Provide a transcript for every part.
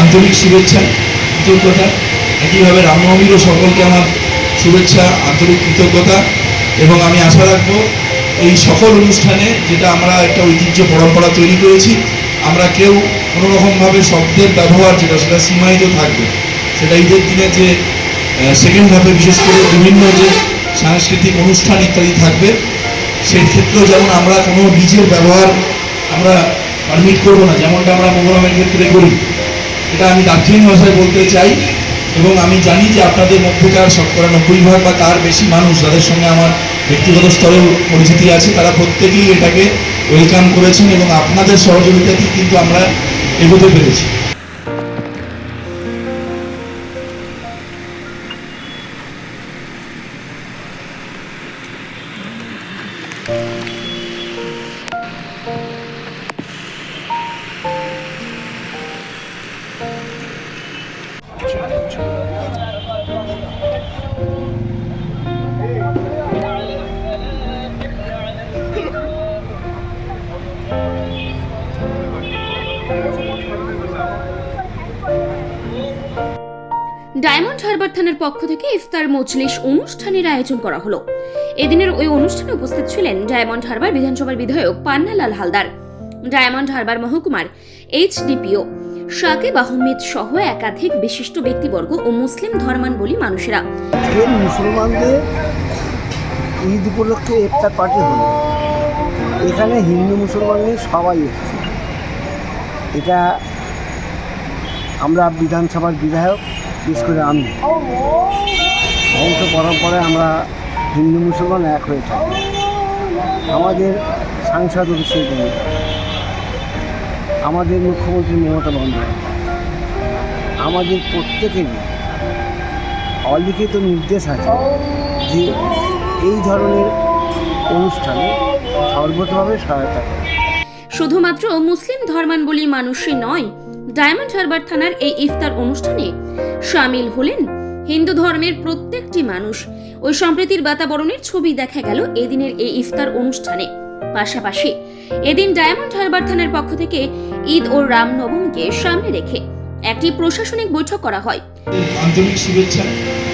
আন্তরিক শুভেচ্ছা, কৃতজ্ঞতা, একইভাবে রামনবমীরও সকলকে আমার শুভেচ্ছা, আন্তরিক কৃতজ্ঞতা এবং আমি আশা রাখব এই সকল অনুষ্ঠানে যেটা আমরা একটা ঐতিহ্য পরম্পরা তৈরি করেছি, আমরা কেউ কোনো রকমভাবে শব্দের ব্যবহার যেটা সেটা সীমায়িত থাকবে সেটা ঈদের দিনে যে সেকেন্ড হাফে বিশেষ করে বিভিন্ন যে সাংস্কৃতিক অনুষ্ঠান ইত্যাদি থাকবে, সেই ক্ষেত্রেও যেমন আমরা কোনো ডিজের ব্যবহার আমরা পারমিট করব না, যেমনটা আমরা মোহরমের ক্ষেত্রে করি এটা আমি দার্জিলিং ভাষায় বলতে চাই এবং আমি জানি যে আপনাদের মধ্যেকার শতকরা নব্বই ভাগ বা তার বেশি মানুষ যাদের সঙ্গে আমার ব্যক্তিগত স্তরেও পরিচিতি আছে, তারা প্রত্যেকেই এটাকে ওয়েলকাম করেছেন এবং আপনাদের সহযোগিতাতে কিন্তু আমরা এগোতে পেরেছি। ডায়মন্ড হারবার থানার পক্ষ থেকে ইফতার মজলিস অনুষ্ঠানের আয়োজন করা হলো। এদিনের ওই অনুষ্ঠানে উপস্থিত ছিলেন ডায়মন্ড হারবার বিধানসভার বিধায়ক পান্নালাল হালদার, ডায়মন্ড হারবার মহকুমার এইচডিপিও সাকিব আহমেদ সহ একাধিক বিশিষ্ট ব্যক্তিবর্গ ও মুসলিম ধর্মাবলী মানুষেরা। মুসলমানদের ঈদ উপলক্ষে ইফতার পার্টি হলো, এখানে হিন্দু মুসলমানের সবাই এসেছে। এটা আমরা বিধানসভার বিধায়ক বিশেষ করে আমি। বংশ পরম্পরায় আমরা হিন্দু মুসলমান এক হয়ে থাকি। আমাদের সাংসদ অভিষেক আমাদের মুখ্যমন্ত্রী মমতা বন্দ্যোপাধ্যায়। আমাদের প্রত্যেকেরই অলিখিত নির্দেশ আছে যে এই ধরনের অনুষ্ঠানে সর্বতভাবে সহায়তা করে। শুধুমাত্র মুসলিম ধর্মাবলী মানুষই নয়, ডায়মন্ড হারবার থানার এই ইফতার অনুষ্ঠানে সামিল হলেন হিন্দু ধর্মের প্রত্যেকটি মানুষ। ওই সম্প্রীতির বাতাবরণের ছবি দেখা গেল এদিনের এই ইফতার অনুষ্ঠানে। পাশাপাশি এদিন ডায়মন্ড হারবার থানার পক্ষ থেকে ঈদ ও রামনবমীকে সামনে রেখে একটি প্রশাসনিক বৈঠক করা হয়। আন্তরিক শুভেচ্ছা,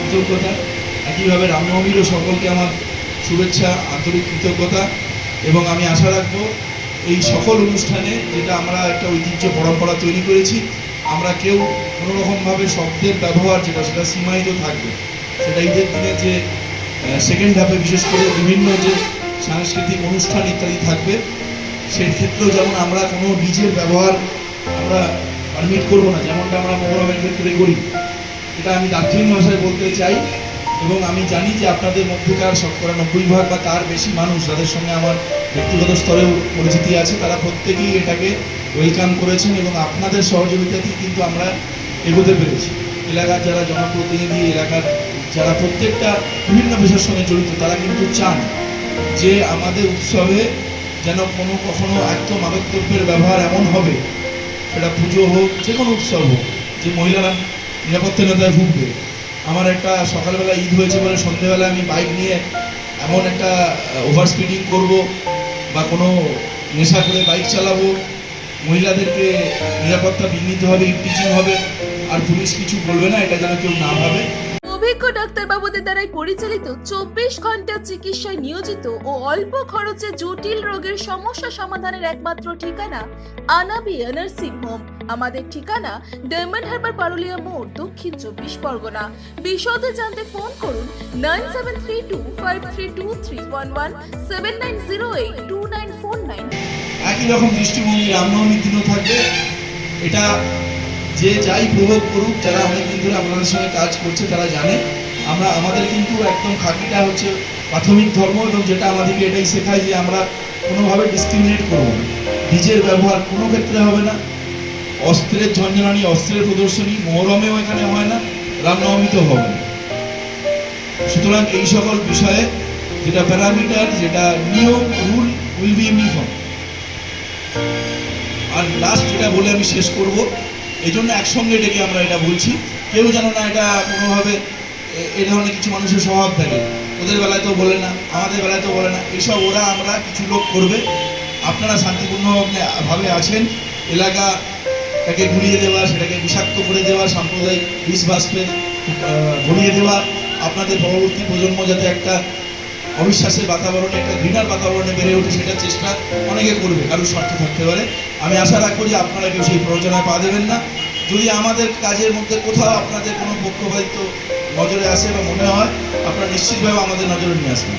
কৃতজ্ঞতা, একইভাবে রামনবমীরও সকলকে আমার শুভেচ্ছা, আন্তরিক কৃতজ্ঞতা এবং আমি আশা রাখব এই সকল অনুষ্ঠানে যেটা আমরা একটা ঐতিহ্য পরম্পরা তৈরি করেছি, আমরা কেউ কোনো রকমভাবে শব্দের ব্যবহার যেটা, সেটা সীমায়িত থাকবে। সেটা ঈদের দিনে যে সেকেন্ড হাফে বিশেষ করে বিভিন্ন যে সাংস্কৃতিক অনুষ্ঠান ইত্যাদি থাকবে, সেই ক্ষেত্রেও যেমন আমরা কোনো ডিজের ব্যবহার আমরা পারমিট করব না, যেমনটা আমরা মোহরমের ক্ষেত্রে করি। এটা আমি দার্জিলিং ভাষায় বলতে চাই, এবং আমি জানি যে আপনাদের মধ্যেকার শতকরা নব্বই ভাগ বা তার বেশি মানুষ, যাদের সঙ্গে আমার ব্যক্তিগত স্তরেও পরিচিতি আছে, তারা প্রত্যেকেই এটাকে ওয়েলকাম করেছেন, এবং আপনাদের সহযোগিতাতেই কিন্তু আমরা এগোতে পেরেছি। এলাকার যারা জনপ্রতিনিধি, এলাকার যারা প্রত্যেকটা বিভিন্ন পেশার সঙ্গে জড়িত, তারা কিন্তু চান যে আমাদের উৎসবে যেন কোনো কখনো একদম মাদকদ্রব্যের ব্যবহার এমন হবে, সেটা পুজো হোক, যে কোনো উৎসব হোক, যে মহিলারা নিরাপত্তা নিরাপত্তাহীনতায় ভুগবে। আমার একটা সকালবেলা ঈদ হয়েছে বলে সন্ধেবেলা আমি বাইক নিয়ে এমন একটা ওভার স্পিডিং করব বা কোনো নেশা করে বাইক চালাবো, মহিলাদেরকে নিরাপত্তা বিঘ্নিত হবে ইপটিচিং হবে আর পুলিশ কিছু বলবে না এটা যেন কেউ না ভাবে। অভিজ্ঞ ডাক্তারবাবুদের দ্বারাই পরিচালিত চব্বিশ ঘণ্টা চিকিৎসায় নিয়োজিত ও অল্প খরচে জটিল রোগের সমস্যা সমাধানের একমাত্র ঠিকানা আনাবিয়া নার্সিং হোম। আমাদের ঠিকানা ডায়মন্ড হারবার পারুলিয়া মোড় দক্ষিণ চব্বিশ পরগনা। বিশদে জানতে ফোন করুন nine seven three two five three two three one one seven nine zero eight two nine four nine. একই রকম দৃষ্টিভঙ্গি রামনবমীর দিনও থাকবে। এটা যে যাই প্রভোগ করুক যারা অনেকদিন ধরে আপনাদের সঙ্গে কাজ করছে, তারা জানে। আমরা, আমাদের কিন্তু একদম খাঁটিটা হচ্ছে প্রাথমিক ধর্ম এবং যেটা আমাদেরকে এটাই শেখায় যে আমরা কোনোভাবে ডিসক্রিমিনেট করব না। ব্যবহার কোনো ক্ষেত্রে হবে না। অস্ত্রের ঝঞ্ঝনানি, অস্ত্রের প্রদর্শনী মহরমেও এখানে হয় না, রামনবমীতেও হবে না। সুতরাং এই সকল বিষয়ে যেটা প্যারামিটার, যেটা নিয়ম, রুল উইল বি ইউনিফর্ম। আর লাস্ট যেটা বলে আমি শেষ করব এই জন্য একসঙ্গে ডেকে আমরা এটা বলছি। কেউ যেন না এটা কোনোভাবে এ- ধরনের কিছু মানুষের স্বভাব থাকে। ওদের বেলায় তো বলে না, আমাদের বেলায় তো বলে না। এসব ওরা আমরা কিছু লোক করবে। আপনারা শান্তিপূর্ণভাবে আছেন। এলাকা তাকে গুলিয়ে দেওয়া, সেটাকে বিষাক্ত করে দেওয়া, সাম্প্রদায়িক বিষ বাষ্পে ভরিয়ে দেওয়া। আপনাদের পরবর্তী প্রজন্ম যাতে একটা অবিশ্বাসের বাতাবরণে, একটা ঘৃণার বাতাবরণে বেড়ে ওঠে সেটার চেষ্টা অনেকে করবে কারও স্বার্থ থাকতে পারে। আমি আশা রাখব যে আপনারা কেউ সেই প্ররোচনায় পা দেবেন না। যদি আমাদের কাজের মধ্যে কোথাও আপনাদের কোনো পক্ষপাতিত্ব নজরে আসে বা মনে হয়, আপনারা নিশ্চিতভাবে আমাদের নজরে নিয়ে আসবেন।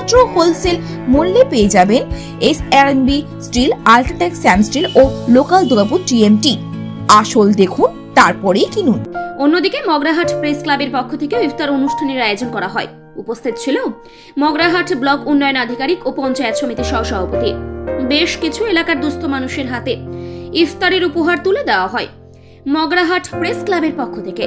একমাত্র হোলসেল মূল্যে পেয়ে যাবেন S B steel UltraTech Sam steel ও লোকাল দুর্গাপুর টিএমটি আসল দেখুন, তারপরেই কিনুন। অন্যদিকে মগরাহাট প্রেস ক্লাবের পক্ষ থেকে ইফতার অনুষ্ঠানের আয়োজন করা হয়। উপস্থিত ছিল মগরাহাট ব্লক উন্নয়ন আধিকারিক ও পঞ্চায়েত সমিতির সহসভাপতি। বেশ কিছু এলাকার দুস্থ মানুষের হাতে ইফতারের উপহার তুলে দেওয়া হয় মগরাহাট প্রেস ক্লাবের পক্ষ থেকে।